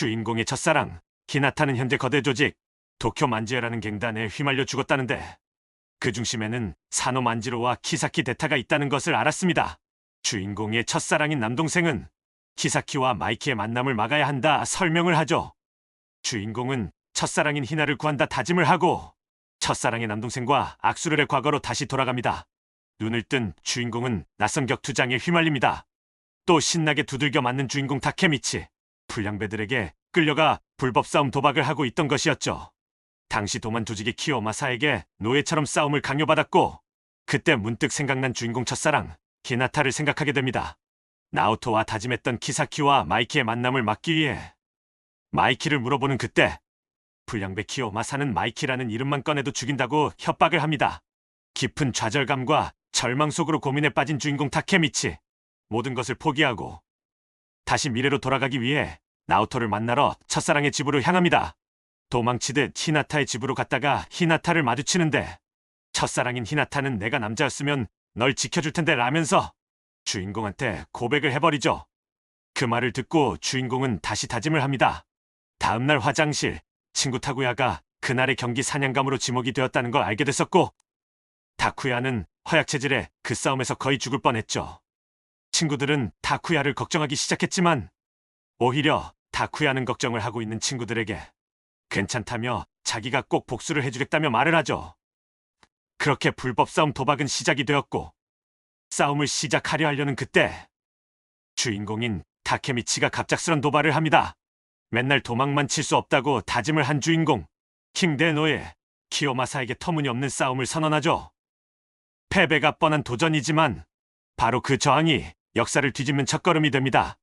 주인공의 첫사랑 히나타는 현재 거대 조직 도쿄 만지에라는 갱단에 휘말려 죽었다는데 그 중심에는 사노 만지로와 키사키 데타가 있다는 것을 알았습니다. 주인공의 첫사랑인 남동생은 키사키와 마이키의 만남을 막아야 한다 설명을 하죠. 주인공은 첫사랑인 히나를 구한다 다짐을 하고 첫사랑의 남동생과 악수를 해 과거로 다시 돌아갑니다. 눈을 뜬 주인공은 낯선 격투장에 휘말립니다. 또 신나게 두들겨 맞는 주인공 타케미치. 불량배들에게 끌려가 불법 싸움 도박을 하고 있던 것이었죠. 당시 도만 조직의 키오마사에게 노예처럼 싸움을 강요받았고 그때 문득 생각난 주인공 첫사랑 히나타를 생각하게 됩니다. 나오토와 다짐했던 키사키와 마이키의 만남을 막기 위해 마이키를 물어보는 그때 불량배 키오마사는 마이키라는 이름만 꺼내도 죽인다고 협박을 합니다. 깊은 좌절감과 절망 속으로 고민에 빠진 주인공 타케미치 모든 것을 포기하고 다시 미래로 돌아가기 위해 나오토를 만나러 첫사랑의 집으로 향합니다. 도망치듯 히나타의 집으로 갔다가 히나타를 마주치는데 첫사랑인 히나타는 내가 남자였으면 널 지켜줄 텐데 라면서 주인공한테 고백을 해버리죠. 그 말을 듣고 주인공은 다시 다짐을 합니다. 다음날 화장실 친구 타쿠야가 그날의 경기 사냥감으로 지목이 되었다는 걸 알게 됐었고 타쿠야는 허약 체질에 그 싸움에서 거의 죽을 뻔했죠. 친구들은 타쿠야를 걱정하기 시작했지만 오히려 타쿠야는 걱정을 하고 있는 친구들에게 괜찮다며 자기가 꼭 복수를 해주겠다며 말을 하죠. 그렇게 불법 싸움 도박은 시작이 되었고 싸움을 시작하려 하려는 그때 주인공인 타케미치가 갑작스런 도발을 합니다. 맨날 도망만 칠 수 없다고 다짐을 한 주인공 킹데노의 키오마사에게 터무니없는 싸움을 선언하죠. 패배가 뻔한 도전이지만 바로 그 저항이 역사를 뒤집는 첫걸음이 됩니다.